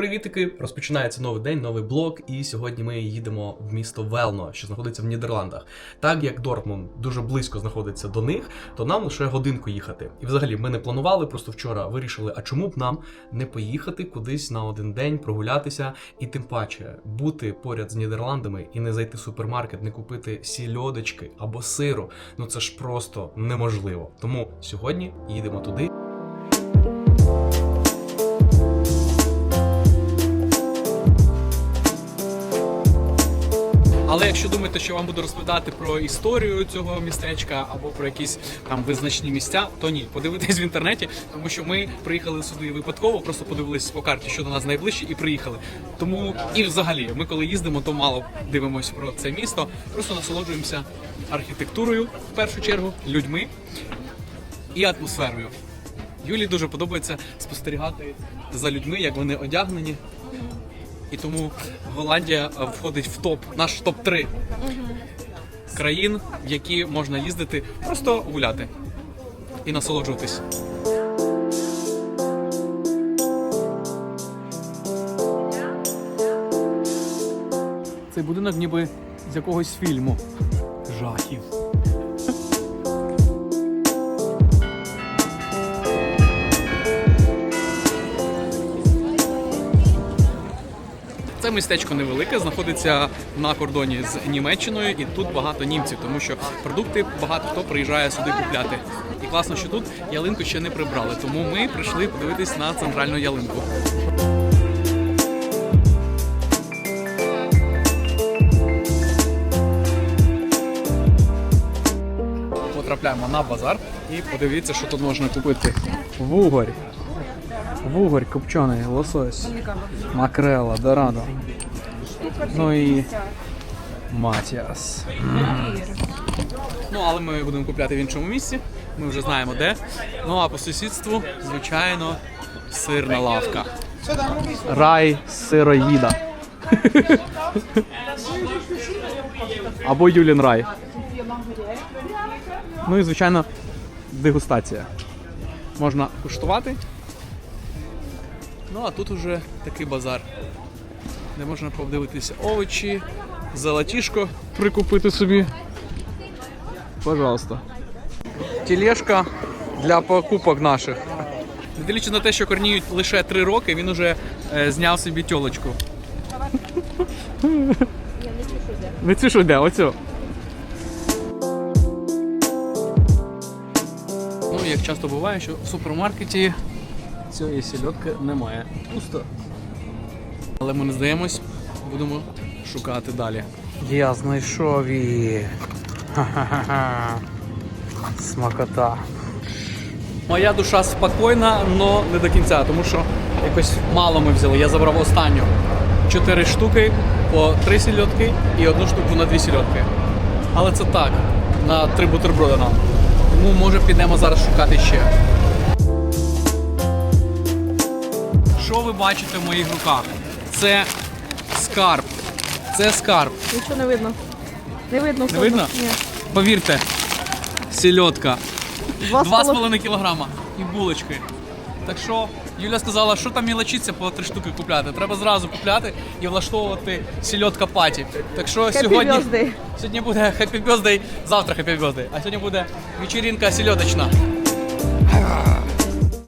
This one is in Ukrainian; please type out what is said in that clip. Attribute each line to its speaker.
Speaker 1: Привітики! Розпочинається новий день, новий блог, і сьогодні ми їдемо в місто Велно, що знаходиться в Нідерландах. Так як Дортмунд дуже близько знаходиться до них, то нам лише годинку їхати. І взагалі ми не планували, просто вчора вирішили, а чому б нам не поїхати кудись на один день, прогулятися, і тим паче бути поряд з Нідерландами і не зайти в супермаркет, не купити сільодочки або сиру. Ну це ж просто неможливо. Тому сьогодні їдемо туди.
Speaker 2: Але якщо думаєте, що вам буду розповідати про історію цього містечка або про якісь там визначні місця, то ні, подивитесь в інтернеті, тому що ми приїхали сюди випадково, просто подивились по карті, що до нас найближче, і приїхали. Тому і взагалі, ми коли їздимо, то мало дивимося про це місто, просто насолоджуємося архітектурою в першу чергу, людьми і атмосферою. Юлі дуже подобається спостерігати за людьми, як вони одягнені. І тому Голландія е, входить в топ, наш топ 3 країн, в які можна їздити, просто гуляти і насолоджуватись. Цей будинок ніби з якогось фільму. Жахів. Містечко невелике, знаходиться на кордоні з Німеччиною, і тут багато німців, тому що продукти багато хто приїжджає сюди купляти. І класно, що тут ялинку ще не прибрали, тому ми прийшли подивитись на центральну ялинку. Потрапляємо на базар і подивіться, що тут можна купити. Вугорь. Вугорь копчений, лосось, макрела, дорадо. Ну і матіас. Ну, але ми будемо купляти в іншому місці. Ми вже знаємо де. Ну а по сусідству, звичайно, сирна лавка. Рай сироїда. Або Юлін рай. Ну і звичайно, дегустація. Можна куштувати. Ну а тут уже такий базар, де можна подивитися овочі, золотішко прикупити собі. Пожалуйста. Тележка для покупок наших. Не на те, що Корніють лише 3 роки, він уже е, зняв собі тьолочку. Не цю де, оцю. Ну, як часто буває, що в супермаркеті цієї сільотки немає. Пусто. Але ми не здаємось, будемо шукати далі. Я знайшов її. Ха-ха-ха. Смакота. Моя душа спокійна, але не до кінця, тому що якось мало ми взяли. Я забрав останню. Чотири штуки по три сільотки і одну штуку на дві сільотки. Але це так, на три бутерброди нам. Тому може підемо зараз шукати ще. Що ви бачите в моїх руках? Це скарб. Це скарб.
Speaker 3: Нічого не видно. Не видно.
Speaker 2: Не видно?
Speaker 3: Ні.
Speaker 2: Повірте, сільотка.
Speaker 3: Два,
Speaker 2: Два з
Speaker 3: з полов-
Speaker 2: половиною кілограма і булочки. Так що Юля сказала, що там мілочиться по три штуки купляти. Треба зразу купляти і влаштовувати сільотка паті. Так що
Speaker 3: Happy
Speaker 2: сьогодні,
Speaker 3: birthday.
Speaker 2: сьогодні буде Happy Birthday, завтра Happy Birthday, а сьогодні буде вечірінка сільоточна.